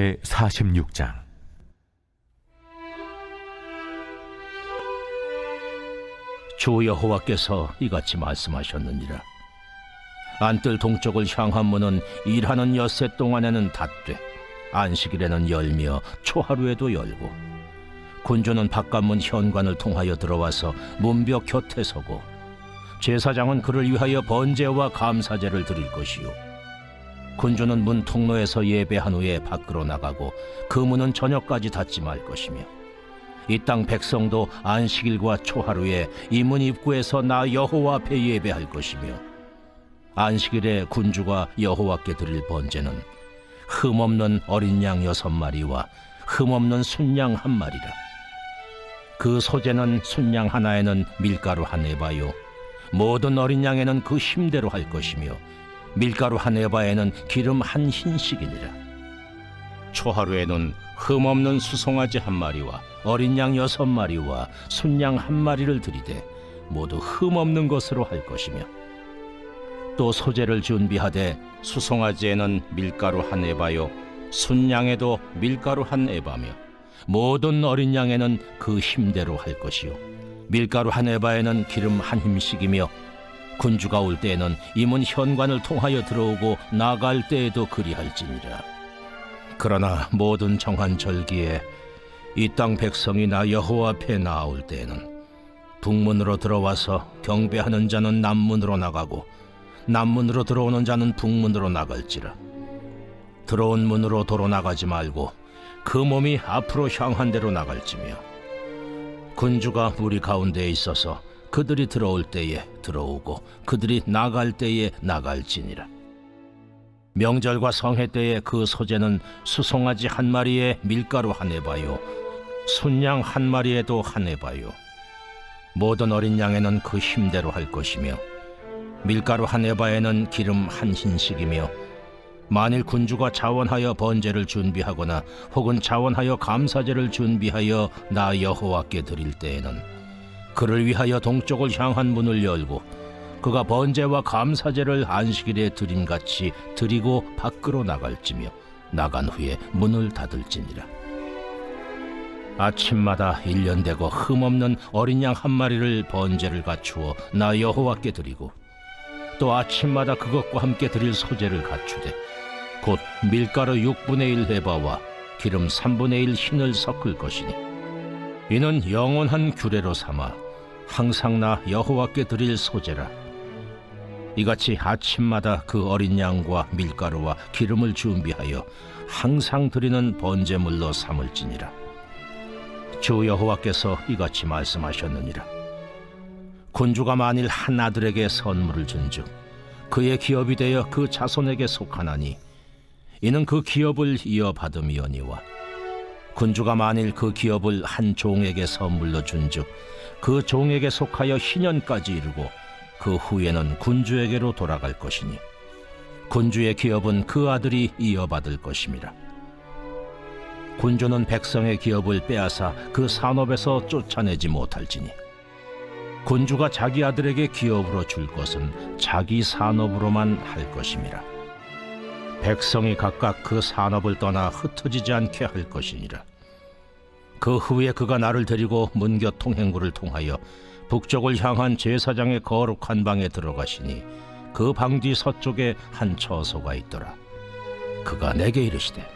제 46장. 주 여호와께서 이같이 말씀하셨느니라. 안뜰 동쪽을 향한 문은 일하는 엿새 동안에는 닫되 안식일에는 열며 초하루에도 열고 군주는 바깥문 현관을 통하여 들어와서 문벽 곁에 서고 제사장은 그를 위하여 번제와 감사제를 드릴 것이요 군주는 문 통로에서 예배한 후에 밖으로 나가고 그 문은 저녁까지 닫지 말 것이며 이 땅 백성도 안식일과 초하루에 이 문 입구에서 나 여호와 앞에 예배할 것이며 안식일에 군주가 여호와께 드릴 번제는 흠없는 어린 양 여섯 마리와 흠없는 순양 한 마리라. 그 소재는 순양 하나에는 밀가루 한 에바요. 모든 어린 양에는 그 힘대로 할 것이며 밀가루 한 에바에는 기름 한 흰씩이니라. 초하루에는 흠없는 수송아지 한 마리와 어린 양 여섯 마리와 순양 한 마리를 들이되 모두 흠없는 것으로 할 것이며. 또 소재를 준비하되 수송아지에는 밀가루 한 에바요 순양에도 밀가루 한 에바며 모든 어린 양에는 그 힘대로 할 것이요. 밀가루 한 에바에는 기름 한 힘씩이며 군주가 올 때에는 임은 현관을 통하여 들어오고 나갈 때에도 그리할지니라. 그러나 모든 정한 절기에 이 땅 백성이 나 여호와 앞에 나올 때에는 북문으로 들어와서 경배하는 자는 남문으로 나가고 남문으로 들어오는 자는 북문으로 나갈지라. 들어온 문으로 도로 나가지 말고 그 몸이 앞으로 향한 대로 나갈지며 군주가 우리 가운데에 있어서 그들이 들어올 때에 들어오고 그들이 나갈 때에 나갈지니라. 명절과 성회 때에 그 소재는 수송아지 한 마리에 밀가루 한 에바요 순양 한 마리에도 한 에바요. 모든 어린 양에는 그 힘대로 할 것이며 밀가루 한 에바에는 기름 한 흰씩이며 만일 군주가 자원하여 번제를 준비하거나 혹은 자원하여 감사제를 준비하여 나 여호와께 드릴 때에는 그를 위하여 동쪽을 향한 문을 열고 그가 번제와 감사제를 안식일에 드림같이 드리고 밖으로 나갈지며 나간 후에 문을 닫을지니라. 아침마다 일년되고 흠없는 어린 양 한 마리를 번제를 갖추어 나 여호와께 드리고 또 아침마다 그것과 함께 드릴 소제를 갖추되 곧 밀가루 6분의 1 해바와 기름 3분의 1 흰을 섞을 것이니 이는 영원한 규례로 삼아 항상 나 여호와께 드릴 소제라. 이같이 아침마다 그 어린 양과 밀가루와 기름을 준비하여 항상 드리는 번제물로 삼을지니라. 주 여호와께서 이같이 말씀하셨느니라. 군주가 만일 한 아들에게 선물을 준즉 그의 기업이 되어 그 자손에게 속하나니 이는 그 기업을 이어받음이오니와 군주가 만일 그 기업을 한 종에게 선물로 준즉 그 종에게 속하여 희년까지 이르고 그 후에는 군주에게로 돌아갈 것이니 군주의 기업은 그 아들이 이어받을 것임이라 군주는 백성의 기업을 빼앗아 그 산업에서 쫓아내지 못할지니 군주가 자기 아들에게 기업으로 줄 것은 자기 산업으로만 할 것임이라 백성이 각각 그 산업을 떠나 흩어지지 않게 할 것이니라 그 후에 그가 나를 데리고 문곁 통행구를 통하여 북쪽을 향한 제사장의 거룩한 방에 들어가시니 그 방 뒤 서쪽에 한 처소가 있더라. 그가 내게 이르시되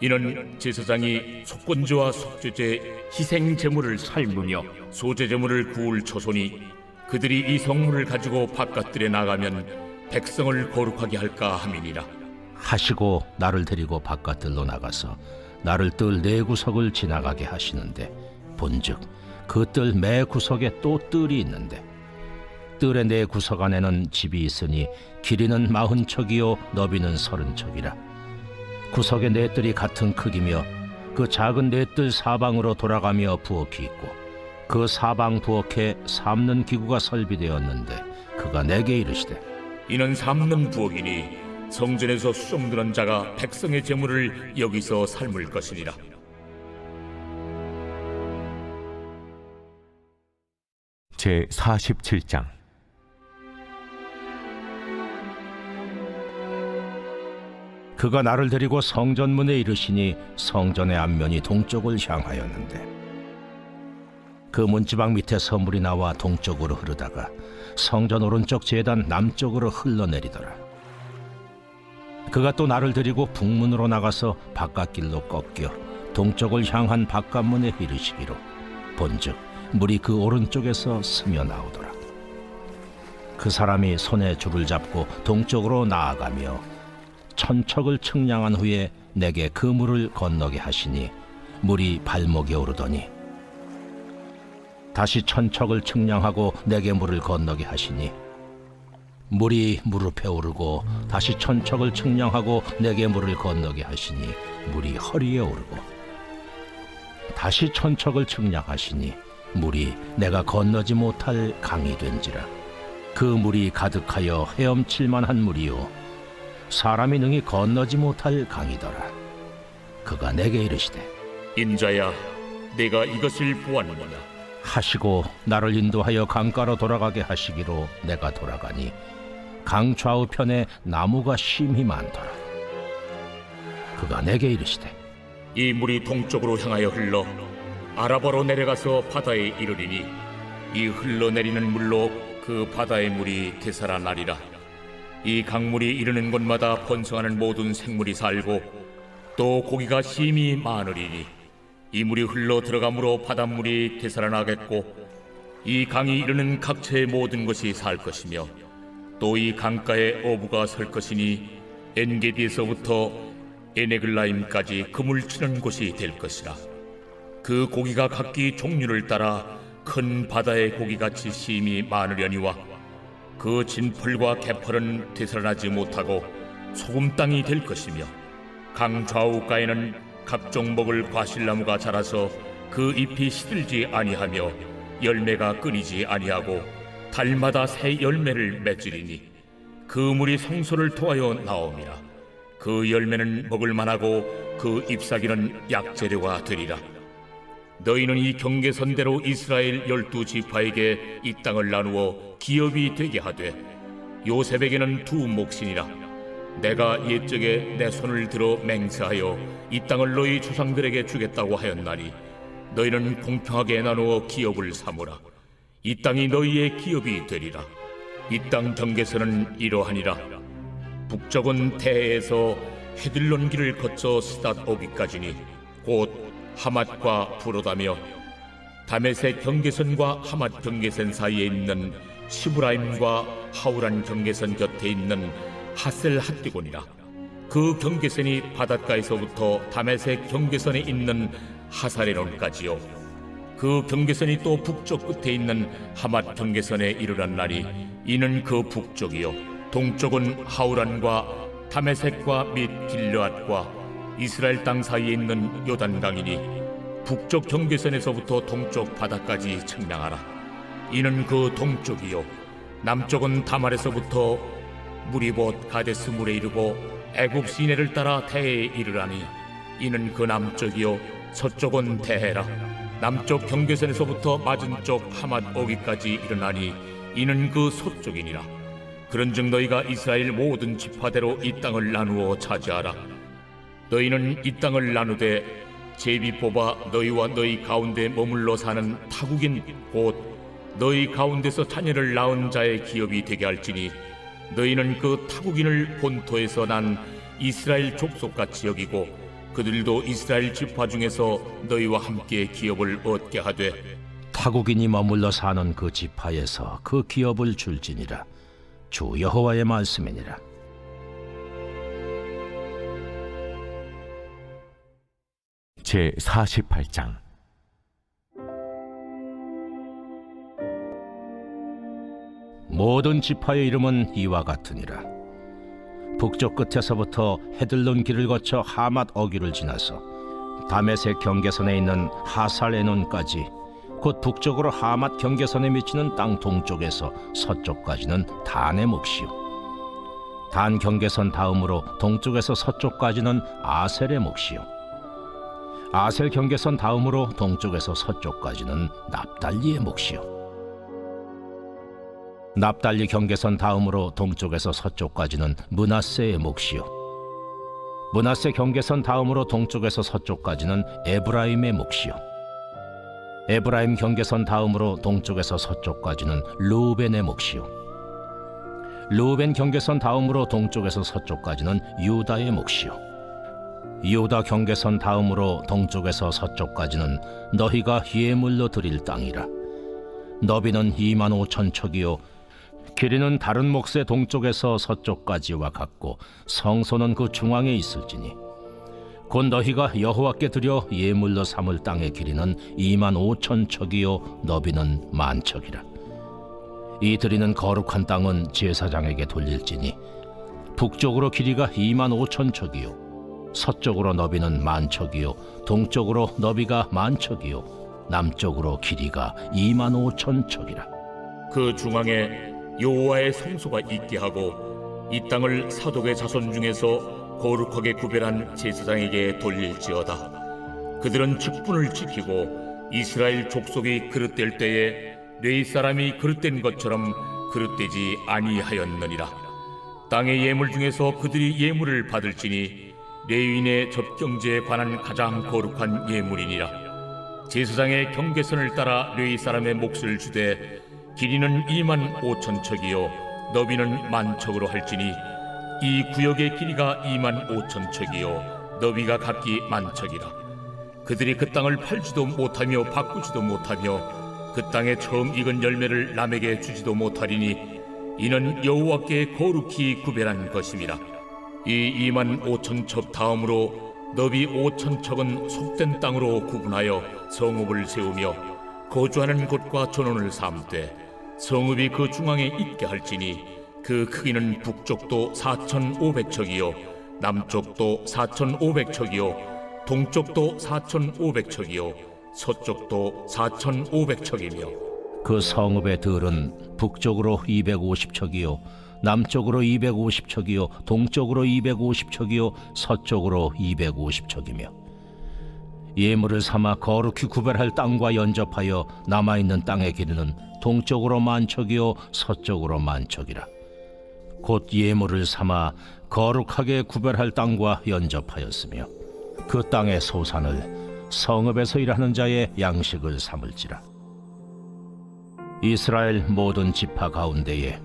이는 제사장이 속건제와 속죄제 희생 제물을 삶으며 소제 제물을 구울 처소니 그들이 이 성물을 가지고 바깥들에 나가면 백성을 거룩하게 할까 함이니라. 하시고 나를 데리고 바깥들로 나가서 나를 뜰 네 구석을 지나가게 하시는데 본즉 그 뜰 매 구석에 또 뜰이 있는데 뜰의 네 구석 안에는 집이 있으니 길이는 마흔 척이요 너비는 서른 척이라. 구석의 네 뜰이 같은 크기며 그 작은 네 뜰 사방으로 돌아가며 부엌이 있고 그 사방 부엌에 삶는 기구가 설비되었는데 그가 내게 이르시되 이는 삶는 부엌이니 성전에서 수종드는 자가 백성의 제물을 여기서 삶을 것이니라 제 47장 그가 나를 데리고 성전문에 이르시니 성전의 앞면이 동쪽을 향하였는데 그 문지방 밑에 선물이 나와 동쪽으로 흐르다가 성전 오른쪽 제단 남쪽으로 흘러내리더라. 그가 또 나를 데리고 북문으로 나가서 바깥길로 꺾여 동쪽을 향한 바깥문에 이르시기로 본즉 물이 그 오른쪽에서 스며 나오더라. 그 사람이 손에 줄을 잡고 동쪽으로 나아가며 천척을 측량한 후에 내게 그 물을 건너게 하시니 물이 발목에 오르더니 다시 천척을 측량하고 내게 물을 건너게 하시니 물이 무릎에 오르고 다시 천척을 측량하고 내게 물을 건너게 하시니 물이 허리에 오르고 다시 천척을 측량하시니 물이 내가 건너지 못할 강이 된지라. 그 물이 가득하여 헤엄칠 만한 물이요. 사람이 능히 건너지 못할 강이더라. 그가 내게 이르시되 인자야, 내가 이것을 보았느냐? 하시고 나를 인도하여 강가로 돌아가게 하시기로 내가 돌아가니 강 좌우 편에 나무가 심히 많더라. 그가 내게 이르시되 이 물이 동쪽으로 향하여 흘러 아라바로 내려가서 바다에 이르리니 이 흘러내리는 물로 그 바다의 물이 되살아나리라. 이 강물이 이르는 곳마다 번성하는 모든 생물이 살고 또 고기가 심히 많으리니 이 물이 흘러 들어가므로 바닷물이 되살아나겠고 이 강이 이르는 각처의 모든 것이 살 것이며 또 이 강가에 어부가 설 것이니 엔게디에서부터 에네글라임까지 그물 치는 곳이 될 것이라. 그 고기가 각기 종류를 따라 큰 바다의 고기같이 심히 많으려니와 그 진펄과 개펄은 되살아나지 못하고 소금 땅이 될 것이며 강 좌우가에는 각종 먹을 과실나무가 자라서 그 잎이 시들지 아니하며 열매가 끊이지 아니하고 달마다 새 열매를 맺으리니 그 물이 성소를 통하여 나옵니다. 그 열매는 먹을 만하고 그 잎사귀는 약재료가 되리라. 너희는 이 경계선대로 이스라엘 열두 지파에게 이 땅을 나누어 기업이 되게 하되 요셉에게는 두 몫이니라. 내가 옛적에 내 손을 들어 맹세하여 이 땅을 너희 조상들에게 주겠다고 하였나니 너희는 공평하게 나누어 기업을 삼으라. 이 땅이 너희의 기업이 되리라. 이 땅 경계선은 이러하니라. 북쪽은 대해에서 헤들론 길을 거쳐 스닷 오기까지니 곧 하맛과 부로다며 다메섹 경계선과 하맛 경계선 사이에 있는 시브라임과 하우란 경계선 곁에 있는 하셀 핫디곤이라 그 경계선이 바닷가에서부터 다메섹 경계선에 있는 하사레론까지요 그 경계선이 또 북쪽 끝에 있는 하맛 경계선에 이르란 날이 이는 그 북쪽이요. 동쪽은 하우란과 다메섹과 및 길르앗과 이스라엘 땅 사이에 있는 요단강이니 북쪽 경계선에서부터 동쪽 바다까지 측량하라. 이는 그 동쪽이요. 남쪽은 다말에서부터 무리봇 가데스 물에 이르고 애굽 시내를 따라 태에 이르라니 이는 그 남쪽이요. 서쪽은 대해라 남쪽 경계선에서부터 맞은쪽 하맛 오기까지 일어나니 이는 그 서쪽이니라. 그런즉 너희가 이스라엘 모든 지파대로 이 땅을 나누어 차지하라. 너희는 이 땅을 나누되 제비 뽑아 너희와 너희 가운데 머물러 사는 타국인 곧 너희 가운데서 자녀를 낳은 자의 기업이 되게 할지니 너희는 그 타국인을 본토에서 난 이스라엘 족속같이 여기고 그들도 이스라엘 지파 중에서 너희와 함께 기업을 얻게 하되 타국인이 머물러 사는 그 지파에서 그 기업을 줄지니라. 주 여호와의 말씀이니라. 제 48장. 모든 지파의 이름은 이와 같으니라. 북쪽 끝에서부터 헤들론 길을 거쳐 하맛 어귀를 지나서 다메섹 경계선에 있는 하살에논까지 곧 북쪽으로 하맛 경계선에 미치는 땅 동쪽에서 서쪽까지는 단의 몫이요. 단 경계선 다음으로 동쪽에서 서쪽까지는 아셀의 몫이요. 아셀 경계선 다음으로 동쪽에서 서쪽까지는 납달리의 몫이요. 납달리 경계선 다음으로 동쪽에서 서쪽까지는 문하세의 몫이요. 문하세 경계선 다음으로 동쪽에서 서쪽까지는 에브라임의 몫이요. 에브라임 경계선 다음으로 동쪽에서 서쪽까지는 루벤의 몫이요. 루벤 경계선 다음으로 동쪽에서 서쪽까지는 유다의 몫이요. 유다 경계선 다음으로 동쪽에서 서쪽까지는 너희가 예물로 드릴 땅이라. 너비는 2만 5천 척이요 길이는 다른 몫의 동쪽에서 서쪽까지와 같고 성소는 그 중앙에 있을지니. 곧 너희가 여호와께 드려 예물로 삼을 땅의 길이는 2만 5천 척이요 너비는 만 척이라. 이 드리는 거룩한 땅은 제사장에게 돌릴지니 북쪽으로 길이가 2만 5천 척이요 서쪽으로 너비는 만 척이요 동쪽으로 너비가 만 척이요 남쪽으로 길이가 2만 5천 척이라. 그 중앙에 여호와의 성소가 있게 하고 이 땅을 사독의 자손 중에서 거룩하게 구별한 제사장에게 돌릴지어다. 그들은 직분을 지키고 이스라엘 족속이 그릇될 때에 뇌 사람이 그릇된 것처럼 그릇되지 아니하였느니라. 땅의 예물 중에서 그들이 예물을 받을지니 레위인의 접경제에 관한 가장 거룩한 예물이니라. 제사장의 경계선을 따라 레위 사람의 몫을 주되 길이는 2만 5천 척이요 너비는 만 척으로 할지니 이 구역의 길이가 2만 5천 척이요 너비가 각기 만 척이라. 그들이 그 땅을 팔지도 못하며 바꾸지도 못하며 그 땅에 처음 익은 열매를 남에게 주지도 못하리니 이는 여호와께 거룩히 구별한 것임이라. 이 2만 5천 척 다음으로 너비 5천 척은 속된 땅으로 구분하여 성읍을 세우며 거주하는 곳과 전원을 삼되 성읍이 그 중앙에 있게 할지니 그 크기는 북쪽도 4,500척이요 남쪽도 4,500척이요 동쪽도 4,500척이요 서쪽도 4,500척이며. 그 성읍의 들은 북쪽으로 250척이요 남쪽으로 250척이요 동쪽으로 250척이요 서쪽으로 250척이며 예물을 삼아 거룩히 구별할 땅과 연접하여 남아 있는 땅의 길이는 동쪽으로 만척이요 서쪽으로 만척이라 곧 예물을 삼아 거룩하게 구별할 땅과 연접하였으며 그 땅의 소산을 성읍에서 일하는 자의 양식을 삼을지라 이스라엘 모든 지파 가운데에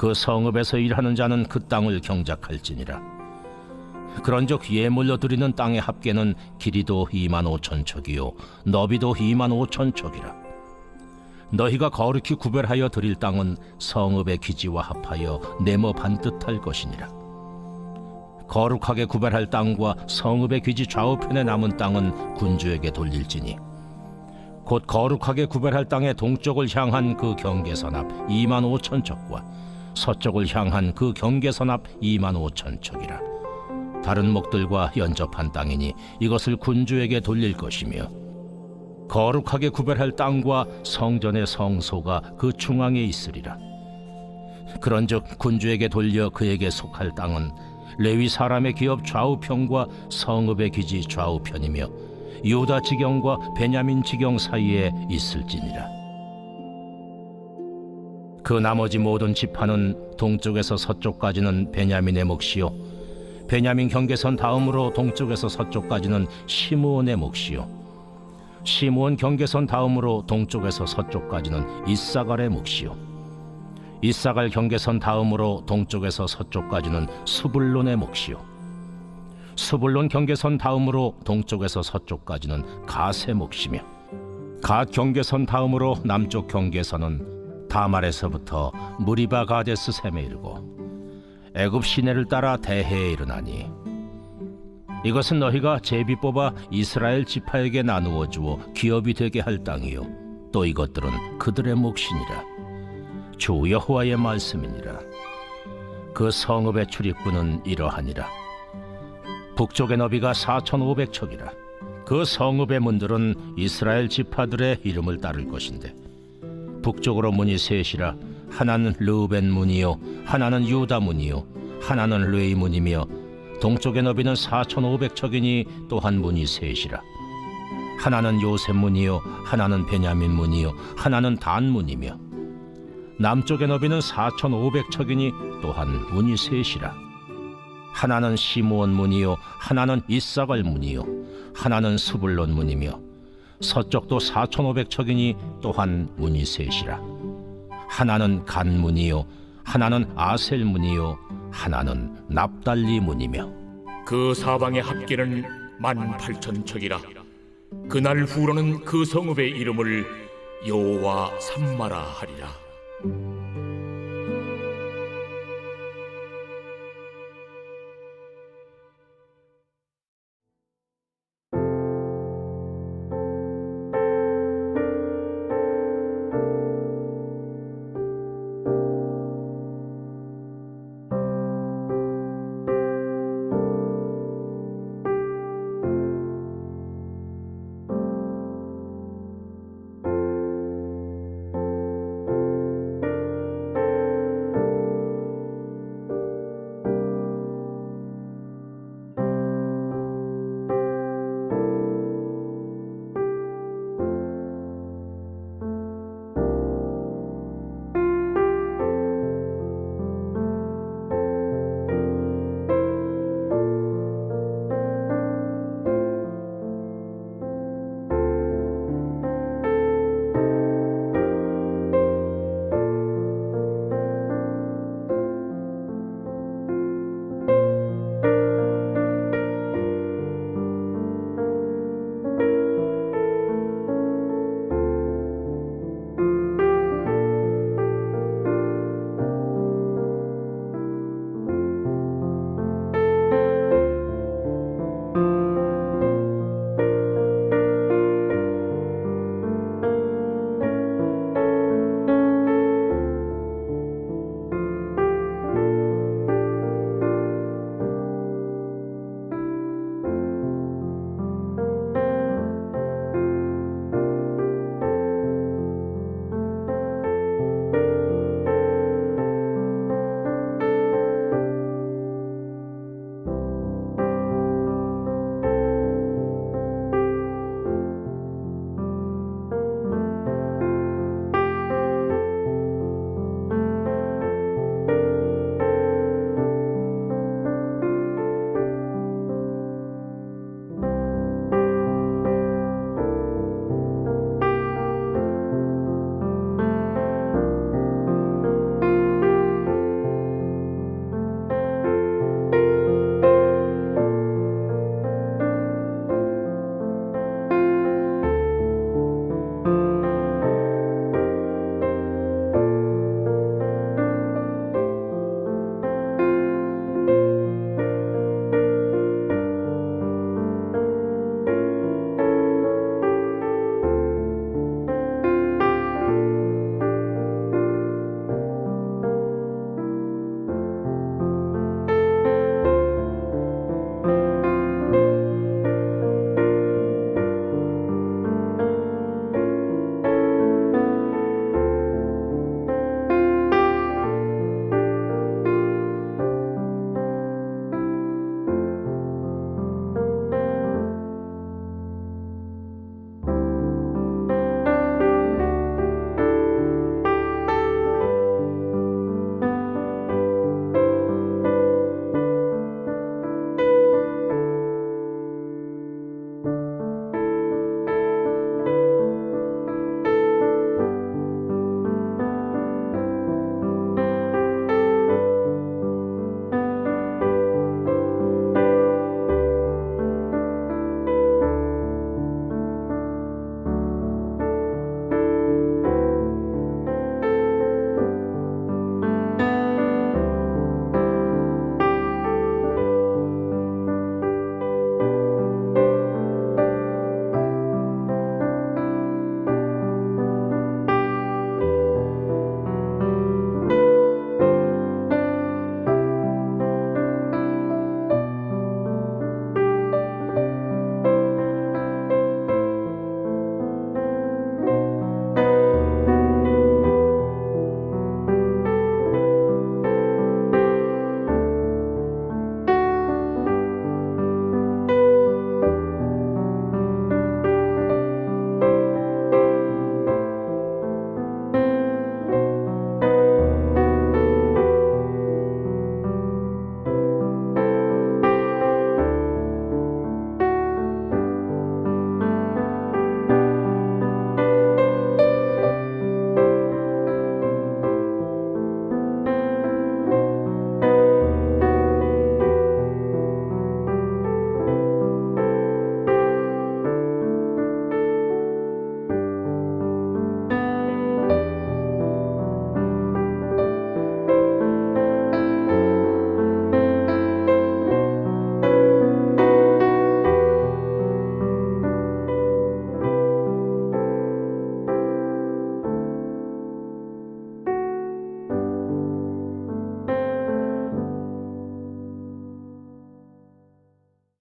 그 성읍에서 일하는 자는 그 땅을 경작할지니라. 그런즉 예물로 드리는 땅의 합계는 길이도 2만 5천 척이요 너비도 2만 5천 척이라. 너희가 거룩히 구별하여 드릴 땅은 성읍의 기지와 합하여 네모 반듯할 것이니라. 거룩하게 구별할 땅과 성읍의 기지 좌우편에 남은 땅은 군주에게 돌릴지니 곧 거룩하게 구별할 땅의 동쪽을 향한 그 경계선 앞 2만 5천 척과 서쪽을 향한 그 경계선 앞 2만 5천 척이라 다른 목들과 연접한 땅이니 이것을 군주에게 돌릴 것이며 거룩하게 구별할 땅과 성전의 성소가 그 중앙에 있으리라 그런즉 군주에게 돌려 그에게 속할 땅은 레위 사람의 기업 좌우편과 성읍의 기지 좌우편이며 유다 지경과 베냐민 지경 사이에 있을지니라. 그 나머지 모든 지파는 동쪽에서 서쪽까지는 베냐민의 몫이요 베냐민 경계선 다음으로 동쪽에서 서쪽까지는 시므온의 몫이요. 시므온 경계선 다음으로 동쪽에서 서쪽까지는 이사갈의 몫이요. 이사갈 경계선 다음으로 동쪽에서 서쪽까지는 수불론의 몫이요. 수불론 경계선 다음으로 동쪽에서 서쪽까지는 갓의 몫이며 갓 경계선 다음으로 남쪽 경계선은 다말에서부터 무리바 가데스 샘에 이르고 애굽 시내를 따라 대해에 이르나니 이것은 너희가 제비 뽑아 이스라엘 지파에게 나누어 주어 기업이 되게 할 땅이요. 또 이것들은 그들의 몫이니라. 주 여호와의 말씀이니라. 그 성읍의 출입구는 이러하니라. 북쪽의 너비가 4,500척이라. 그 성읍의 문들은 이스라엘 지파들의 이름을 따를 것인데 북쪽으로 문이 셋이라 하나는 르우벤 문이요 하나는 유다 문이요 하나는 레이 문이며 동쪽의 너비는 4,500척이니 또한 문이 셋이라. 하나는 요셉 문이요 하나는 베냐민 문이요 하나는 단 문이며 남쪽의 너비는 4,500척이니 또한 문이 셋이라. 하나는 시므온 문이요 하나는 이사갈 문이요 하나는 스불론 문이며 서쪽도 4,500척이니 또한 문이 셋이라 하나는 간 문이요 하나는 아셀 문이요 하나는 납달리 문이며. 그 사방의 합계는 만 팔천 척이라. 그날 후로는 그 성읍의 이름을 여호와 삼마라 하리라